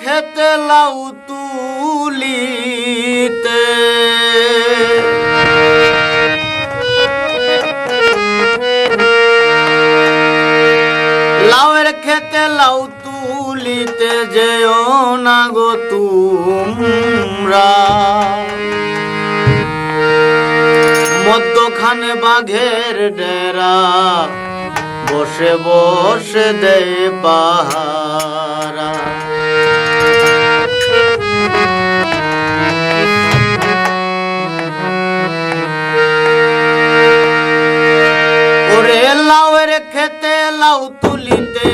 খেতে লাউ তুলিতে। লাউয়ের খেতে লাউ তুলিতে যেও না গো তোমরা। মধ্যখানে বাঘের ডেরা, বসে বসে দে পাহারা। খেতে লাউ তুলিতে।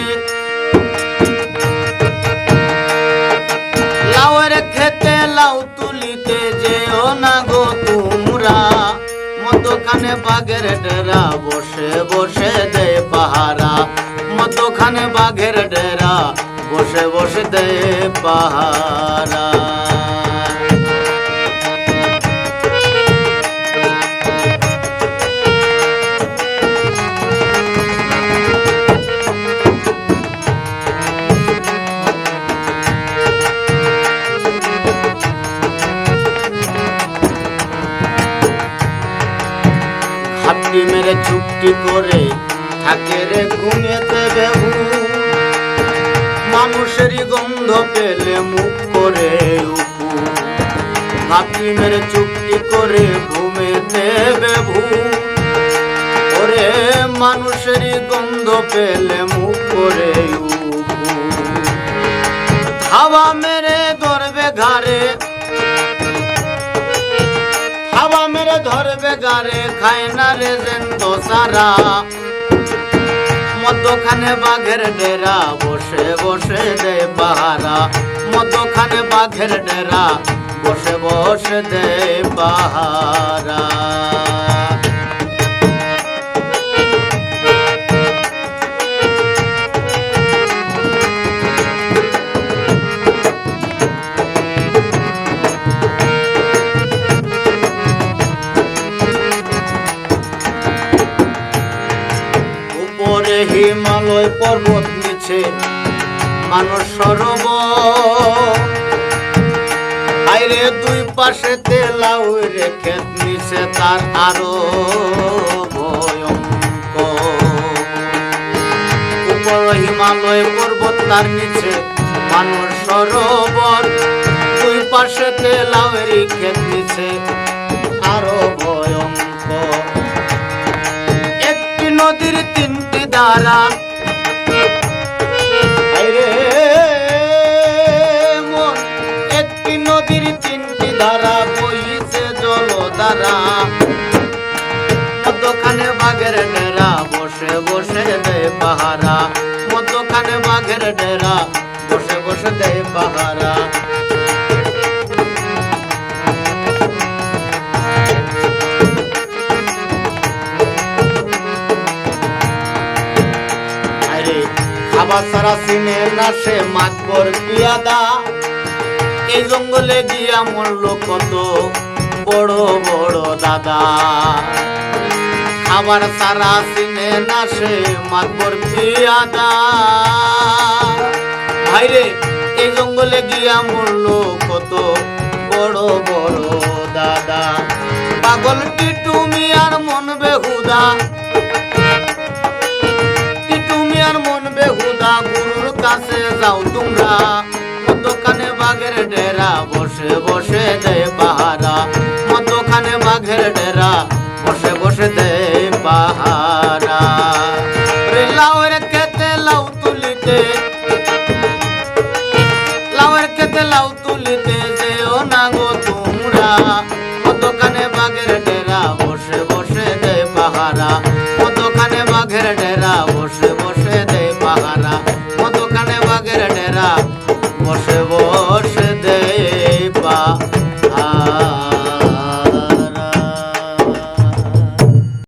লাউয়ের খেতে লাউ তুলিতে যেও না গো তোমরা। মধ্যখানে বাঘের ডেরা, বসে বসে দে পাহারা। মধ্যখানে বাঘের ডেরা, বসে বসে দে পাহারা। মেরে চুপটি করে থাকে রে ঘুমিয়েতে বেহু। মানুষেরই গন্ধ পেলে মুখ করে উকু হাপটি মেরে চুপটি করে ঘুমেতে বেভু ওরে, মানুষেরই গন্ধ পেলে মুখ করে উকু হাওয়া মেরে ধরবে ঘাড়ে ধরবে গারে, খায় না রে জেন্দ সারা। মধ্যখানে বাঘের ডেরা, বসে বসে দে পাহারা। মধ্যখানে বাঘের ডেরা, বসে বসে দে পাহারা। হিমালয় পর্বত নিচে মানুষ সরোবর আইরে দুই পাশে তেলাউ রে ক্ষেত নিচে তার আরও হিমালয় পর্বত তার নিচে মানুষ সরোবর। দুই পাশে তেলাউয়ের ক্ষেত নিচে আরও হায়রে মন, একটি নদীর তিনটি ধারা বইছে জল দ্বারা মধ্যখানে বাঘের ডেরা বসে বসে দেয় পাহারা। খাবার সারা সিনে না মাতবর পিয়াদা এই জঙ্গলে গিয়া মরল কত বড় বড় দাদা। খাবার সারা সিনে না সে মাতবর পিয়াদা ভাইরে এই জঙ্গলে গিয়া মরল কত বড় বড় দাদা। পাগল টিটুমি আর মন বেহুদা? যাও তোমরা। মধ্যখানে বাঘের ডেরা, বসে বসে দে পাহারা। মধ্যখানে বাঘের ডেরা, বসে বসে দে পাহারা। রে লাউয়ের খেতে লাউ তুলিতে